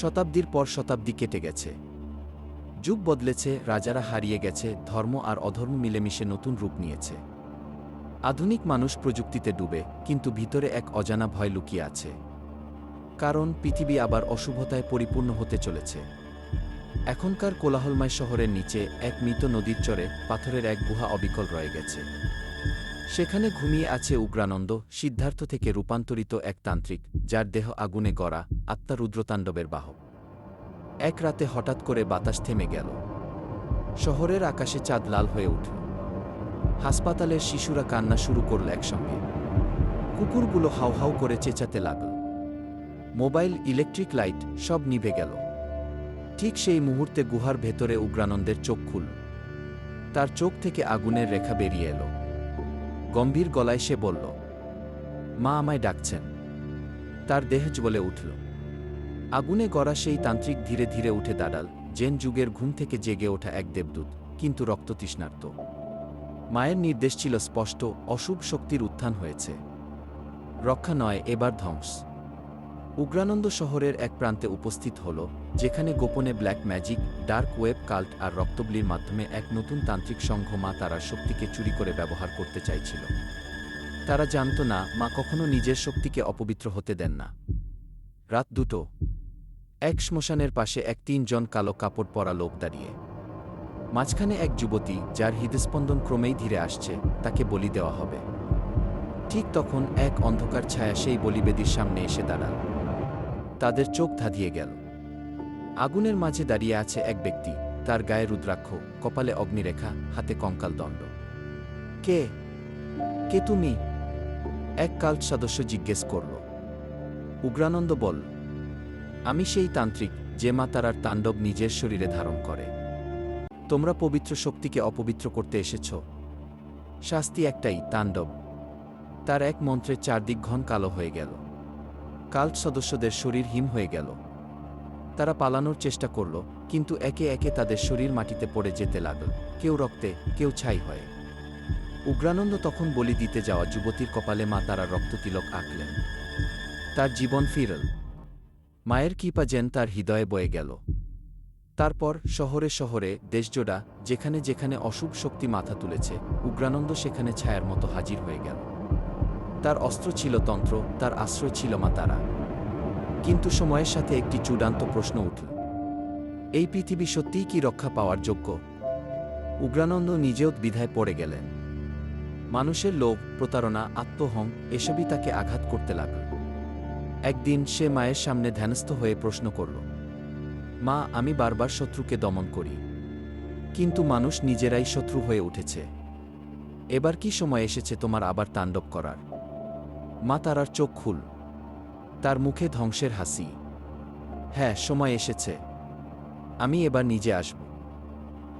শতাব্দীর পর শতাব্দী কেটে গেছে। যুগ বদলেছে, রাজারা হারিয়ে গেছে, ধর্ম আর অধর্ম মিলেমিশে নতুন রূপ নিয়েছে। আধুনিক মানুষ প্রযুক্তিতে ডুবে, কিন্তু ভিতরে এক অজানা ভয় লুকিয়ে আছে। কারণ পৃথিবী আবার অশুভতায় পরিপূর্ণ হতে চলেছে। এখনকার কোলাহলময় শহরের নিচে এক মৃত নদীর চরে পাথরের এক গুহা অবিকল রয়ে গেছে। সেখানে ঘুমিয়ে আছে উগ্রানন্দ, সিদ্ধার্থ থেকে রূপান্তরিত এক তান্ত্রিক, যার দেহ আগুনে গড়া, আত্মা রুদ্রতাণ্ডবের বাহক। এক রাতে হঠাৎ করে বাতাস থেমে গেল। শহরের আকাশে চাঁদ লাল হয়ে উঠল। হাসপাতালের শিশুরা কান্না শুরু করল একসঙ্গে। কুকুরগুলো হাউ হাউ করে চেঁচাতে লাগল। মোবাইল, ইলেকট্রিক লাইট সব নিভে গেল। ঠিক সেই মুহূর্তে গুহার ভেতরে উগ্রানন্দের চোখ খুলল। তার চোখ থেকে আগুনের রেখা বেরিয়ে এলো। গম্ভীর গলায় সে বলল, মা আমায় ডাকছেন। তার দেহজ বলে উঠল। আগুনে গড়া সেই তান্ত্রিক ধীরে ধীরে উঠে দাঁড়াল, জেন যুগের ঘুম থেকে জেগে ওঠা এক দেবদূত, কিন্তু রক্ততৃষ্ণার্ত মায়ের নির্দেশ ছিল স্পষ্ট, অশুভ শক্তির উত্থান হয়েছে। রক্ষা নয়, এবার ধ্বংস। উগ্রানন্দ শহরের এক প্রান্তে উপস্থিত হল, যেখানে গোপনে black magic, dark web, cult আর রক্তবলির মাধ্যমে এক নতুন তান্ত্রিক সংঘ মা তারার শক্তিকে চুরি করে ব্যবহার করতে চাইছিল। তারা জানত না, মা কখনো নিজের শক্তিকে অপবিত্র হতে দেন না। রাত দুটো। এক শ্মশানের পাশে এক তিনজন কালো কাপড় পরা লোক দাঁড়িয়ে। মাঝখানে এক যুবতী, যার হৃদস্পন্দন ক্রমেই ধীরে আসছে, তাকে বলি দেওয়া হবে। ঠিক তখন এক অন্ধকার ছায়া সেই বলিবেদির সামনে এসে দাঁড়াল। তাদের চোখ ধাঁধিয়ে গেল। আগুনের মাঝে দাঁড়িয়ে আছে এক ব্যক্তি। তার গায়ে রুদ্রাক্ষ, কপালে অগ্নিরেখা, হাতে কঙ্কাল দণ্ড। কে? কে তুমি? এক কাল্ট সদস্য জিজ্ঞেস করল। উগ্রানন্দ বল আমি সেই তান্ত্রিক যে মা তারার তাণ্ডব নিজের শরীরে ধারণ করে। তোমরা পবিত্র শক্তিকে অপবিত্র করতে এসেছ। শাস্তি একটাই, তাণ্ডব। তার এক মন্ত্রের চারদিক ঘন কালো হয়ে গেল। কাল্ট সদস্যদের শরীর হিম হয়ে গেল। তারা পালানোর চেষ্টা করল, কিন্তু একে একে তাদের শরীর মাটিতে পড়ে যেতে লাগল। কেউ রক্তে, কেউ ছাই হয়ে। উগ্রানন্দ তখন বলি দিতে যাওয়া যুবতীর কপালে মা তারা রক্ততিলক আঁকলেন। তার জীবন ফিরল। মায়ের কৃপা যেন তার হৃদয়ে বয়ে গেল। তারপর শহরে শহরে, দেশজোড়া, যেখানে যেখানে অশুভ শক্তি মাথা তুলেছে, উগ্রানন্দ সেখানে ছায়ার মতো হাজির হয়ে গেল। তার অস্ত্র ছিল তন্ত্র, তার আশ্রয় ছিল মা তারা। কিন্তু সময়ের সাথে একটি চূড়ান্ত প্রশ্ন উঠল। এই পৃথিবী সত্যিই কি রক্ষা পাওয়ার যোগ্য? উগ্রানন্দ নিজেও বিধায় পড়ে গেলেন। মানুষের লোভ, প্রতারণা, আত্মহং এসবই তাকে আঘাত করতে লাগল। একদিন সে মায়ের সামনে ধ্যানস্থ হয়ে প্রশ্ন করল, মা, আমি বারবার শত্রুকে দমন করি। কিন্তু মানুষ নিজেরাই শত্রু হয়ে উঠেছে। এবার কি সময় এসেছে তোমার আবার তাণ্ডব করার? মা তারার চোখ খুল। তার মুখে ধ্বংসের হাসি। হ্যাঁ সময় এসেছে। আমি এবার নিজে আসব।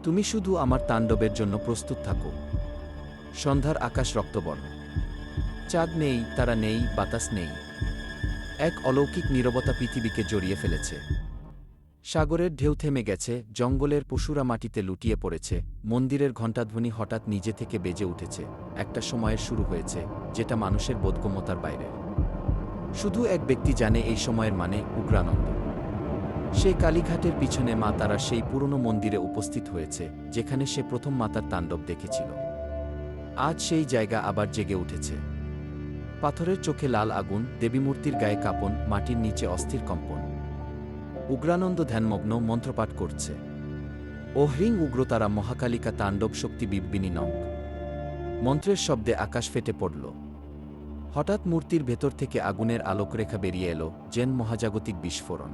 তুমি শুধু আমার তাণ্ডবের জন্য প্রস্তুত থাকো। সন্ধ্যার আকাশ রক্তবর্ণ। চাঁদ নেই, তারা নেই, বাতাস নেই। এক অলৌকিক নীরবতা পৃথিবীকে জড়িয়ে ফেলেছে। সাগরের ঢেউ থেমে গেছে, জঙ্গলের পশুরা মাটিতে লুটিয়ে পড়েছে, মন্দিরের ঘণ্টাধ্বনি হঠাৎ নিজে থেকে বেজে উঠেছে, একটা সময়ের শুরু হয়েছে, যেটা মানুষের বোধগম্যতার বাইরে। শুধু এক ব্যক্তি জানে এই সময়ের মানে উগ্রানন্দ। সে কালীঘাটের পিছনে মা তারা সেই পুরনো মন্দিরে উপস্থিত হয়েছে, যেখানে সে প্রথম মাতার তাণ্ডব দেখেছিল। আজ সেই জায়গা আবার জেগে উঠেছে। পাথরের চোখে লাল আগুন, দেবীমূর্তির গায়ে কাঁপন, মাটির নিচে অস্থির কম্পন। উগ্রানন্দ ধ্যানমগ্ন মন্ত্রপাঠ করছে। ওহ্রিং উগ্রতারা মহাকালিকা তাণ্ডব শক্তি বিব্বিনী নঙ্ক মন্ত্রের শব্দে আকাশ ফেটে পড়ল। হঠাৎ মূর্তির ভেতর থেকে আগুনের আলোকরেখা বেরিয়ে এলো জেন মহাজাগতিক বিস্ফোরণ।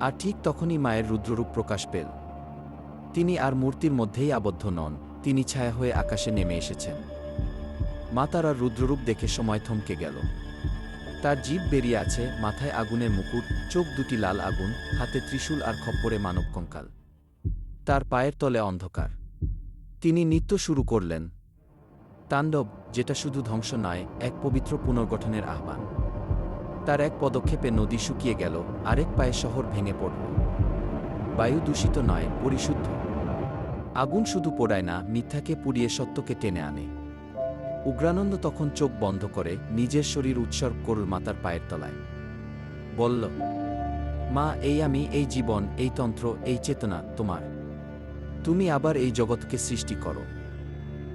আর ঠিক তখনই মায়ের রুদ্ররূপ প্রকাশ পেল। তিনি আর মূর্তির মধ্যেই আবদ্ধ নন, তিনি ছায়া হয়ে আকাশে নেমে এসেছেন। মা তারার রুদ্ররূপ দেখে সময় থমকে গেল। তার জীব বেরিয়ে আছে মাথায় আগুনের মুকুট, চোখ দুটি লাল আগুন, হাতে ত্রিশূল আর খপ্পরে মানব কঙ্কাল। তার পায়ের তলে অন্ধকার। তিনি নৃত্য শুরু করলেন। তাণ্ডব, যেটা শুধু ধ্বংস নয়, এক পবিত্র পুনর্গঠনের আহ্বান। তার এক পদক্ষেপে নদী শুকিয়ে গেল, আরেক পায়ে শহর ভেঙে পড়ল। বায়ু দূষিত নয়, পরিশুদ্ধ। আগুন শুধু পোড়ায় না, মিথ্যাকে পুড়িয়ে সত্যকে টেনে আনে। উগ্রানন্দ তখন চোখ বন্ধ করে নিজের শরীর উৎসর্গ করল মাতার পায়ের তলায়। বলল, মা, এই আমি, এই জীবন, এই তন্ত্র, এই চেতনা তোমার। তুমি আবার এই জগৎকে সৃষ্টি করো।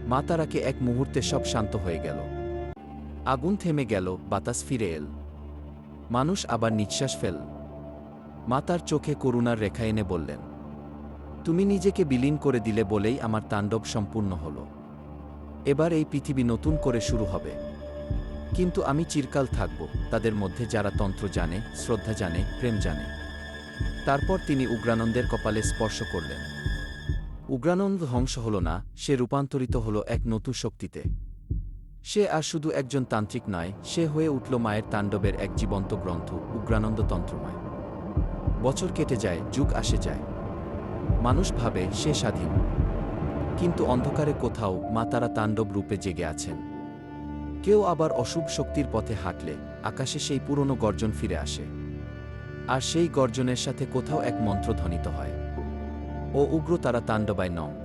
মা তারাকে এক মুহূর্তে সব শান্ত হয়ে গেল। আগুন থেমে গেল, বাতাস ফিরে এল। মানুষ আবার নিঃশ্বাস ফেল। মা তার চোখে করুণার রেখা এনে বললেন, তুমি নিজেকে বিলীন করে দিলে বলেই আমার তাণ্ডব সম্পূর্ণ হল। এবার এই পৃথিবী নতুন করে শুরু হবে। কিন্তু আমি চিরকাল থাকব, তাদের মধ্যে যারা তন্ত্র জানে, শ্রদ্ধা জানে, প্রেম জানে। তারপর তিনি উগ্রানন্দের কপালে স্পর্শ করলেন। উগ্রানন্দ ধ্বংস হল না, সে রূপান্তরিত হল এক নতুন শক্তিতে। সে আর শুধু একজন তান্ত্রিক নয়, সে হয়ে উঠল মায়ের তাণ্ডবের এক জীবন্ত গ্রন্থ, উগ্রানন্দ তন্ত্রময়। বছর কেটে যায়, যুগ আসে যায়। মানুষ ভাবে সে স্বাধীন। কিন্তু অন্ধকারে কোথাও মা তারা তাণ্ডব রূপে জেগে আছেন। কেউ আবার অশুভ শক্তির পথে হাঁটলে আকাশে সেই পুরনো গর্জন ফিরে আসে। আর সেই গর্জনের সাথে কোথাও এক মন্ত্র ধ্বনিত হয়। ও উগ্র তারা তাণ্ডবায় নঙ্ক